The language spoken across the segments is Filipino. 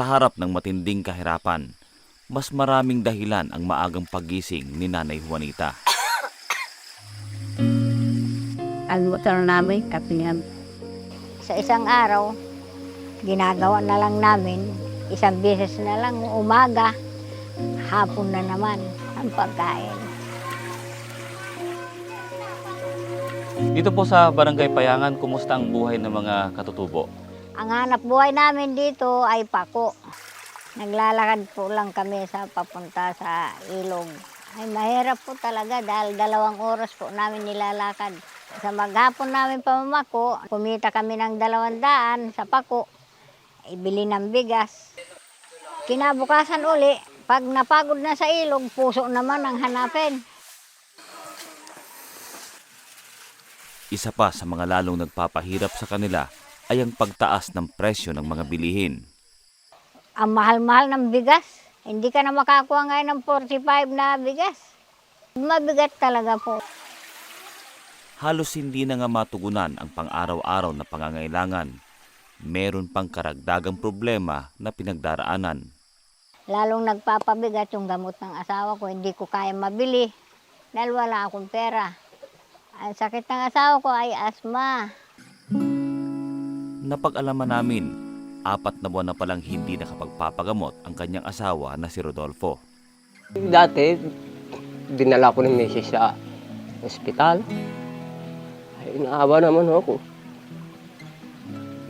Sa harap ng matinding kahirapan, mas maraming dahilan ang maagang pagising ni Nanay Juanita. Almusal namin, kapihan. Sa isang araw, ginagawa na lang namin, isang beses na lang umaga, hapon na naman ang pagkain. Dito po sa Barangay Payangan, kumusta ang buhay ng mga katutubo? Ang hanap buhay namin dito ay pako. Naglalakad po lang kami sa papunta sa ilog. Ay mahirap po talaga dahil dalawang oras po namin nilalakad. Sa maghapon namin pamamako, kumita kami ng dalawang daan sa pako. Ibili ng bigas. Kinabukasan uli, pag napagod na sa ilog, puso naman ang hanapin. Isa pa sa mga lalong nagpapahirap sa kanila ay ang pagtaas ng presyo ng mga bilihin. Ang mahal-mahal ng bigas. Hindi ka na makakuha ngayon ng 45 na bigas. Mabigat talaga po. Halos hindi na nga matugunan ang pang-araw-araw na pangangailangan. Meron pang karagdagang problema na pinagdaraanan. Lalong nagpapabigat yung gamot ng asawa ko. Hindi ko kaya mabili dahil wala akong pera. Ang sakit ng asawa ko ay asma. Napag-alaman namin, apat na buwan na palang hindi nakapagpapagamot ang kanyang asawa na si Rodolfo. Dati, dinala ko ng misis sa ospital. Ay, inaawa naman ako.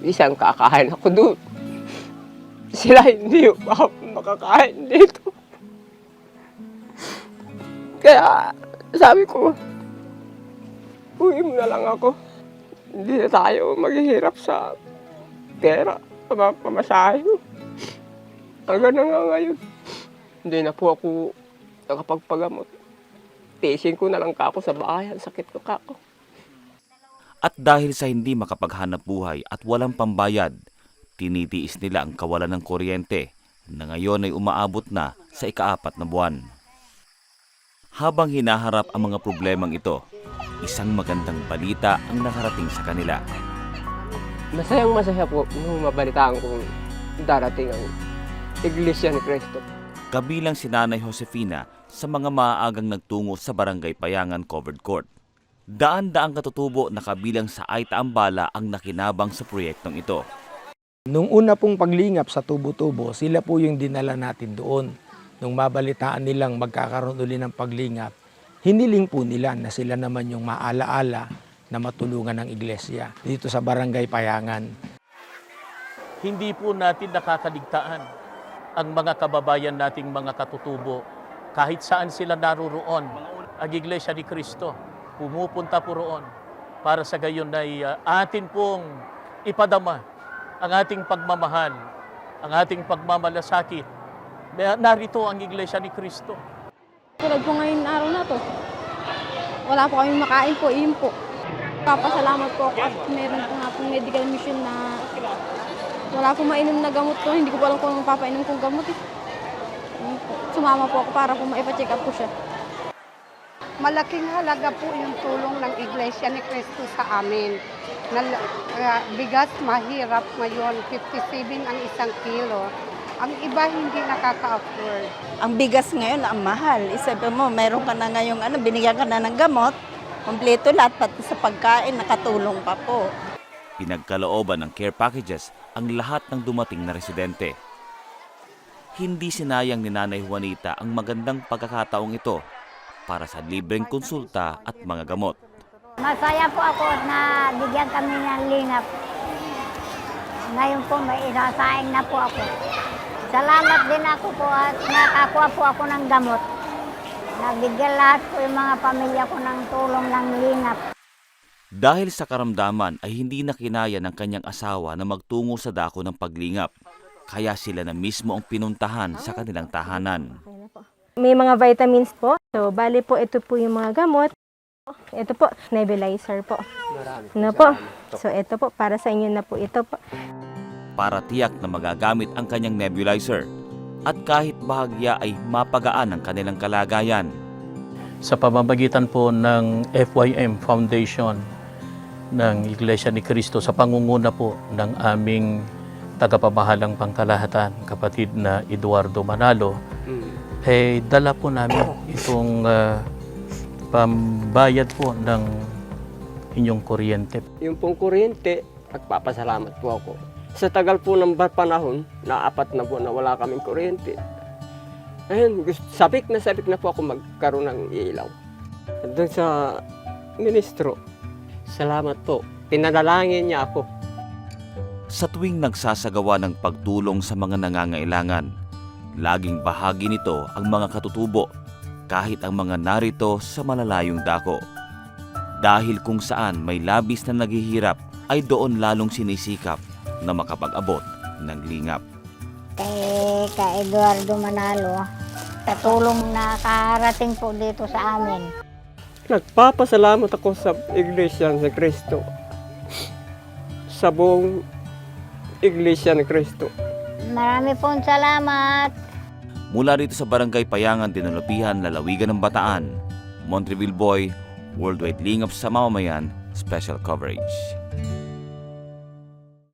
Isang kakain ako doon. Sila hindi makakain dito. Kaya sabi ko, uwi mo na lang ako. Hindi na tayo maghihirap sa pera, pama- pamasahe. Hanggang na nga ngayon. Hindi na po ako nakapagpagamot. Tising ko na lang kako sa bahay. Ang sakit ko kako. At dahil sa hindi makapaghanap buhay at walang pambayad, tinitiis nila ang kawalan ng kuryente na ngayon ay umaabot na sa ikaapat na buwan. Habang hinaharap ang mga problemang ito, isang magandang balita ang nakarating sa kanila. Masayang masaya po nung mabalitaan kong darating ang Iglesia ni Cristo. Kabilang si Nanay Josefina sa mga maaagang nagtungo sa Barangay Payangan Covered Court. Daan-daang katutubo na kabilang sa Aita Ambala ang nakinabang sa proyektong ito. Nung una pong paglingap sa tubo-tubo, sila po yung dinala natin doon. Nung mabalitaan nilang magkakaroon uli ng paglingap, hiniling po nila na sila naman yung maalaala na matulungan ng iglesia dito sa Barangay Payangan. hindi po natin nakakaligtaan ang mga kababayan nating mga katutubo kahit saan sila naruroon. Ang Iglesia ni Cristo pumupunta po roon para sa gayon ay uh, atin pong ipadama ang ating pagmamahal, ang ating pagmamalasakit. Na- Narito ang Iglesia ni Cristo. Tulad po ngayon araw na to. Wala po kami makain po, iyon po. Papasalamat po ako at meron po nga po medical mission na wala po mainom na gamot ko. Hindi ko po alam kung papainom kong gamot eh. Sumama po ako para po maipacheck up po siya. Malaking halaga po yung tulong ng Iglesia ni Cristo sa amin. Na, uh, bigas mahirap ngayon, 57 ang isang kilo. Ang iba hindi nakaka-afford. Ang bigas ngayon, ang mahal. Isabi mo, meron ka na ngayong ano, binigyan ka na ng gamot. Kompleto lahat, pati sa pagkain, nakatulong pa po. Pinagkalooban ng care packages ang lahat ng dumating na residente. Hindi sinayang ni Nanay Juanita ang magandang pagkakataong ito para sa libreng konsulta at mga gamot. Masaya po ako na bigyan kami ng lingap. Ngayon po may isasaing na po ako. Salamat din ako po at nakakuha po ako ng gamot. Nabigyan lahat po yung mga pamilya ko ng tulong ng lingap. Dahil sa karamdaman ay hindi na kinaya ng kanyang asawa na magtungo sa dako ng paglingap. Kaya sila na mismo ang pinuntahan sa kanilang tahanan. May mga vitamins po. So, bali po, ito po yung mga gamot. Ito po, nebulizer po. Marami. Ano po? So, ito po, para sa inyo na po ito po. Para tiyak na magagamit ang kanyang nebulizer at kahit bahagya ay mapagaan ang kanilang kalagayan. sa pamamagitan po ng FYM Foundation ng Iglesia ni Cristo sa pangunguna po ng aming tagapamahalang pangkalahatan, kapatid na Eduardo Manalo, Mm. eh dala po namin itong ah, pambayad po ng inyong kuryente. Yung pong kuryente, nagpapasalamat po ako. Sa tagal po ng panahon, na apat na buwan na wala kaming kuryente. Ayun, gusto, sabik na sabik na po ako magkaroon ng ilaw. Doon sa ministro, salamat po. Pinadalangin niya ako. Sa tuwing nagsasagawa ng pagtulong sa mga nangangailangan, laging bahagi nito ang mga katutubo kahit ang mga narito sa malalayong dako. Dahil kung saan may labis na naghihirap ay doon lalong sinisikap na makapag-abot ng lingap. Kay ka Eduardo Manalo, sa tulong na karating po dito sa amin. Nagpapasalamat ako sa Iglesia ni Cristo. Sa buong Iglesia ni Cristo. Marami pong salamat. Mula rito sa Barangay Payangan, Dinalapihan, Lalawigan ng Bataan, Montreville Boy, Worldwide Lingap sa Mamamayan, Special Coverage.